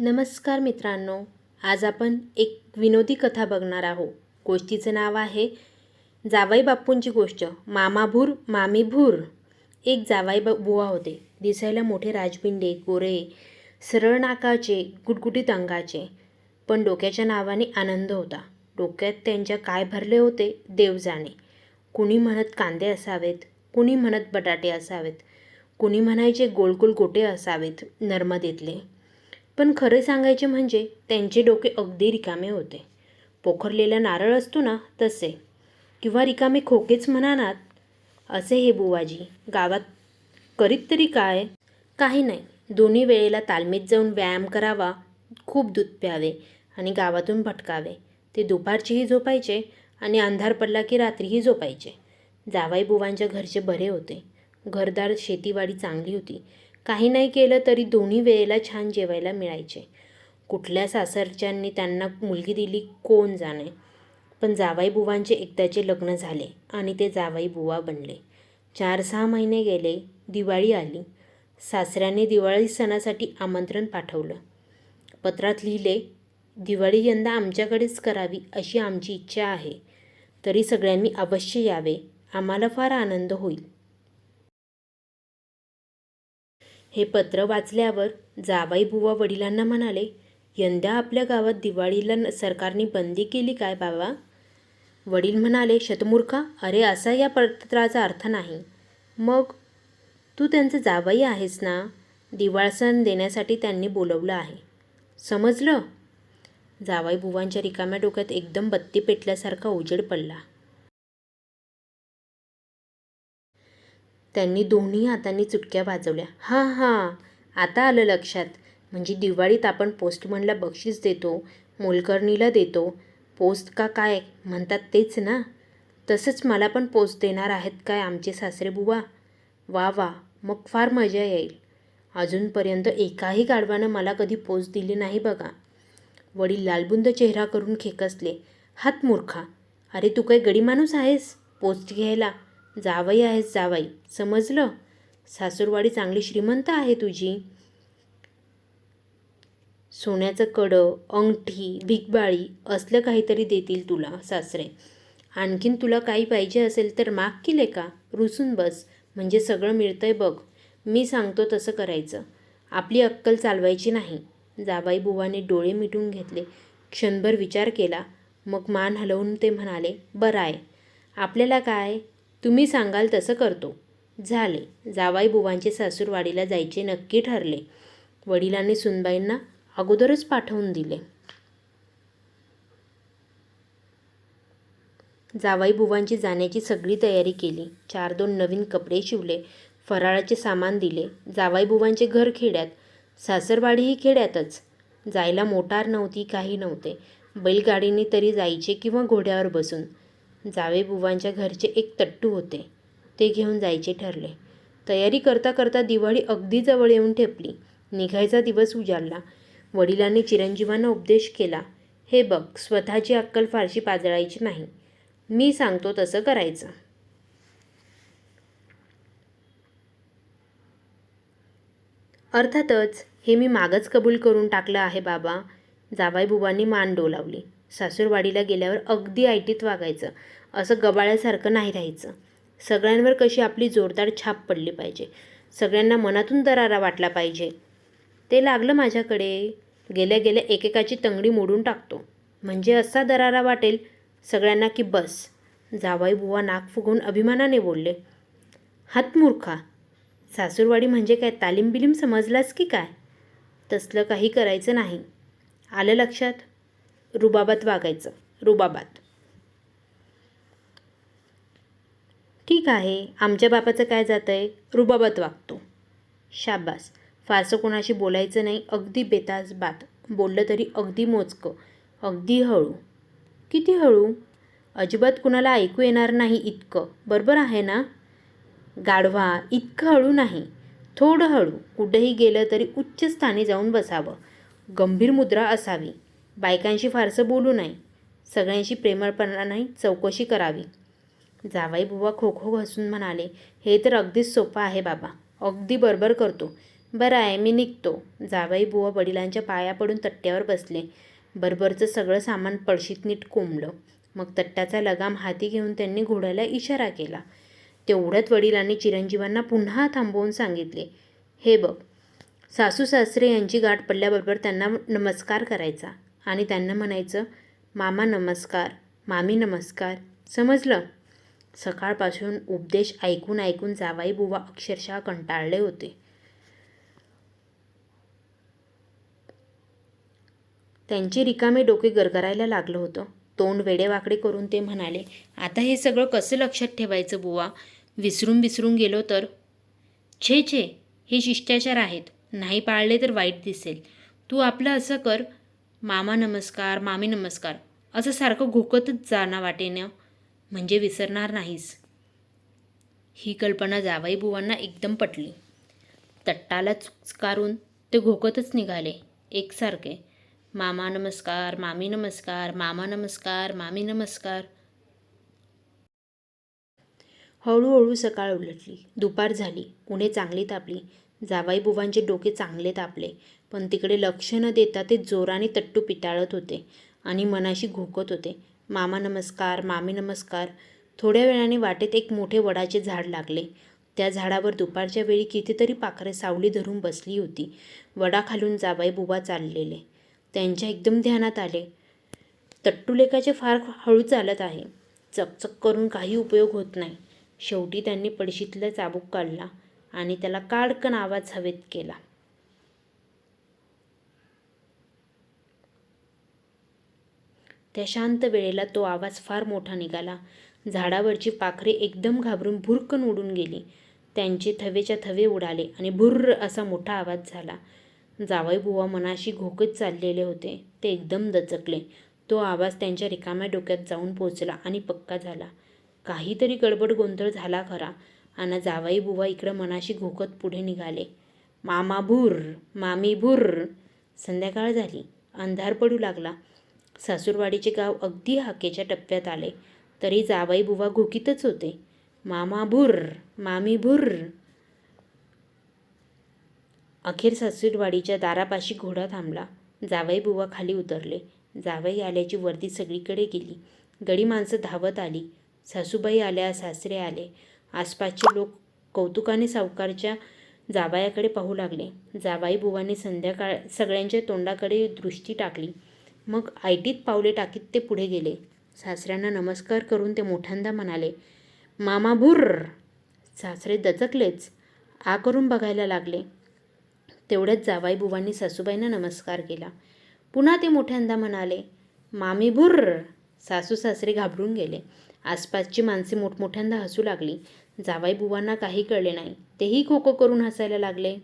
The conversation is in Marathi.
नमस्कार मित्रांनो आज आपण एक विनोदी कथा बघणार आहोत. गोष्टीचं नाव आहे जावाई बापूंची गोष्ट. मामाभूर मामीभूर एक जावाई बा बुवा होते. दिसायला मोठे राजबिंडे गोरे सरळ नाकाचे गुटगुटीत अंगाचे. पण डोक्याच्या नावाने आनंद होता. डोक्यात त्यांच्या काय भरले होते देव जाणे. कुणी म्हणत कांदे असावेत कुणी म्हणत बटाटे असावेत कुणी म्हणायचे गोलगोल गोटे असावेत नर्मदेतले. पण खरे सांगायचे म्हणजे त्यांचे डोके अगदी रिकामे होते. पोखरलेला नारळ असतो ना तसे. किंवा रिकामे खोकेच म्हणानात असे हे बुवाजी गावात करीत तरी काय? काही नाही. दोन्ही वेळेला तालमीत जाऊन व्यायाम करावा खूप दूध प्यावे आणि गावातून भटकावे. ते दुपारचीही झोपायचे आणि अंधार पडला की रात्रीही झोपायचे. जावाई बुवांच्या घरचे बरे होते. घरदार शेतीवाडी चांगली होती. काही नाही केलं तरी दोन्ही वेळेला छान जेवायला मिळायचे. कुठल्या सासरच्यांनी त्यांना मुलगी दिली कोण जाणे? पण जावाई बुवांचे एकदाचे लग्न झाले आणि ते जावाई बुवा बनले. चार सहा महिने गेले दिवाळी आली. सासऱ्याने दिवाळी सणासाठी आमंत्रण पाठवलं. पत्रात लिहिले दिवाळी यंदा आमच्याकडेच करावी अशी आमची इच्छा आहे. तरी सगळ्यांनी अवश्य यावे. आम्हाला फार आनंद होईल. हे पत्र वाचल्यावर जावाई बुवा वडिलांना म्हणाले यंदा आपल्या गावात दिवाळीला न- सरकारने बंदी केली काय बाबा? वडील म्हणाले शतमूर्खा अरे असा या पत्राचा अर्थ नाही. मग तू त्यांचं जावई आहेस ना? दिवाळ सण देण्यासाठी त्यांनी बोलवलं आहे. समजलं? जावाई बुवांच्या रिकाम्या डोक्यात एकदम बत्ती पेटल्यासारखा उजेड पडला. त्यांनी दोन्ही हातांनी चुटक्या वाजवल्या. हां हां. आता आलं लक्षात. म्हणजे दिवाळीत आपण पोस्टमनला बक्षीस देतो मोलकर्णीला देतो. पोस्ट का काय? म्हणतात तेच ना. तसंच मला पण पोस्ट देणार आहेत काय आमचे सासरे बुवा? वा वा. मग फार मजा येईल. अजूनपर्यंत एकाही गाढवानं मला कधी पोस्ट दिली नाही बघा. वडील लालबुंद चेहरा करून खेकसले. हात मूर्खा. अरे तू काही गडी माणूस आहेस? पोस्ट घ्यायला. जावई आहेस जावई. समजलं? सासूरवाडी चांगली श्रीमंत आहे तुझी. सोन्याचं कडं अंगठी भिकबाळी असलं काहीतरी देतील तुला सासरे. आणखीन तुला काही पाहिजे असेल तर माग केले का रुसून बस. म्हणजे सगळं मिळतंय बघ. मी सांगतो तसं करायचं. आपली अक्कल चालवायची नाही. जाबाई बुवाने डोळे मिटून घेतले. क्षणभर विचार केला. मग मान हलवून ते म्हणाले बरं आहे. आपल्याला काय? तुम्ही सांगाल तसं करतो. झाले. जावाई बुवांचे सासूरवाडीला जायचे नक्की ठरले. वडिलांनी सुनबाईंना अगोदरच पाठवून दिले. जावाई बुवांची जाण्याची सगळी तयारी केली. चार दोन नवीन कपडे शिवले. फराळाचे सामान दिले. जावाई बुवांचे घर खेड्यात. सासरवाडीही खेड्यातच. जायला मोटार नव्हती काही नव्हते. बैलगाडीने तरी जायचे किंवा घोड्यावर बसून. जावे बुवांच्या घरचे एक तट्टू होते. ते घेऊन जायचे ठरले. तयारी करता करता दिवाळी अगदी जवळ येऊन ठेपली. निघायचा दिवस उजाडला. वडिलांनी चिरंजीवांना उपदेश केला. हे बघ स्वतःची अक्कल फारशी पाजळायची नाही. मी सांगतो तसं करायचं. अर्थातच हे मी मागच कबूल करून टाकलं आहे बाबा. जावाई बुबांनी मान डोलावली. सासूरवाडीला गेल्यावर अगदी आयटीत वागायचं. असं गबाळ्यासारखं नाही राहायचं. सगळ्यांवर कशी आपली जोरदार छाप पडली पाहिजे. सगळ्यांना मनातून दरारा वाटला पाहिजे. ते लागलं माझ्याकडे. गेल्या गेल्या एकेकाची तंगडी मोडून टाकतो. म्हणजे असा दरारा वाटेल सगळ्यांना की बस. जावाई बुवा नाक फुगवून अभिमानाने बोलले. हातमूर्खा सासूरवाडी म्हणजे काय? तालीम बिलीम समजलास की काय? तसलं काही करायचं नाही. आलं लक्षात? रुबाबात वागायचं. रुबाबात. ठीक आहे आमच्या बापाचं काय जातं आहे रुबाबात वागतो. शाबास. फारसं कोणाशी बोलायचं नाही अगदी बेताज बात. बोललं तरी अगदी मोजकं अगदी हळू. किती हळू? अजिबात कुणाला ऐकू येणार नाही इतकं. बरोबर आहे ना? गाढवा इतकं हळू नाही. थोडं हळू. कुठेही गेलं तरी उच्च स्थानी जाऊन बसावं. गंभीर मुद्रा असावी. बायकांशी फारसं बोलू नये. सगळ्यांशी प्रेमळपणाने चौकशी करावी. जावाई बुवा खो खो घसून म्हणाले हे तर अगदीच सोपं आहे बाबा. अगदी बरोबर करतो. बरं आहे मी निघतो. जावाई बुवा वडिलांच्या पाया पडून तट्ट्यावर बसले. बरोबरचं सगळं सामान पळशीत नीट कोंबलं. मग तट्ट्याचा लगाम हाती घेऊन त्यांनी घोड्याला इशारा केला. तेवढ्यात वडिलांनी चिरंजीवांना पुन्हा थांबवून सांगितले हे बघ सासू सासरे यांची गाठ पडल्याबरोबर त्यांना नमस्कार करायचा. आणि त्यांना म्हणायचं मामा नमस्कार मामी नमस्कार. समजलं? सकाळपासून उपदेश ऐकून ऐकून जावाई बुवा अक्षरशः कंटाळले होते. त्यांचे रिकामे डोके गरगरायला लागलं होतं. तोंड वेडेवाकडे करून ते म्हणाले आता हे सगळं कसं लक्षात ठेवायचं बुवा? विसरून विसरून गेलो तर? छे छे हे शिष्टाचार आहेत. नाही पाळले तर वाईट दिसेल. तू आपलं असं कर. मामा नमस्कार मामी नमस्कार. असं सारखं घोकतच जाणं वाटेनं. म्हणजे विसरणार नाहीस. ही कल्पना जावाई बुवांना एकदम पटली. तट्टाला चुचकारून ते घोकतच निघाले एकसारखे. मामा नमस्कार मामी नमस्कार मामा नमस्कार मामी नमस्कार. हळूहळू सकाळ उलटली. दुपार झाली. उन्हे चांगली तापली. जावाई बुवांचे डोके चांगले तापले. पण तिकडे लक्ष न देता ते जोराने तट्टू पिटाळत होते आणि मनाशी घोकत होते. मामा नमस्कार मामी नमस्कार. थोड्या वेळाने वाटेत एक मोठे वडाचे झाड लागले. त्या झाडावर दुपारच्या वेळी कितीतरी पाखरे सावली धरून बसली होती. वडाखालून जाबाई बुवा चाललेले. त्यांच्या एकदम ध्यानात आले. तट्टुलेखाचे फार हळू चालत आहे. चकचक करून काही उपयोग होत नाही. शेवटी त्यांनी पडशीतला चाबूक काढला आणि त्याला काडकन आवाज हवेत केला. त्या शांत वेळेला तो आवाज फार मोठा निघाला. झाडावरची पाखरे एकदम घाबरून भुरकन उडून गेली. त्यांचे थवेच्या थवे उडाले आणि भुर्र असा मोठा आवाज झाला. जावई बुवा मनाशी घोकत चाललेले होते. ते एकदम दचकले. तो आवाज त्यांच्या रिकाम्या डोक्यात जाऊन पोचला आणि पक्का झाला. काहीतरी गडबड गोंधळ झाला खरा. आणि जावाई बुवा इकडं मनाशी घोकत पुढे निघाले. मामा भूर मामी भूर संध्याकाळ झाली. अंधार पडू लागला. सासूरवाडीचे गाव अगदी हाकेच्या टप्प्यात आले. तरी जावाई बुवा घुकीतच होते. मामा भुर मामी भुर अखेर सासूरवाडीच्या दारापाशी घोडा थांबला. जावई बुवा खाली उतरले. जावई आल्याची वर्दी सगळीकडे गेली. गडी माणसं धावत आली. सासूबाई आल्या सासरे आले. आसपासचे लोक कौतुकाने सावकारच्या जावायाकडे पाहू लागले. जावाई बुवाने संध्याकाळ सगळ्यांच्या तोंडाकडे दृष्टी टाकली. मग आयटीत पावले टाकीत ते पुढे गेले. सासऱ्यांना नमस्कार करून ते मोठ्यांदा म्हणाले मामा भुर्र. सासरे दचकलेच आ करून बघायला लागले. तेवढ्याच जावाई बुवांनी सासूबाईंना नमस्कार केला. पुन्हा ते मोठ्यांदा म्हणाले मामी भुर्र. सासू सासरे घाबरून गेले. आसपासची माणसे मोठमोठ्यांदा हसू लागली. जावाई बुवांना काही कळले नाही. तेही खो खो करून हसायला लागले.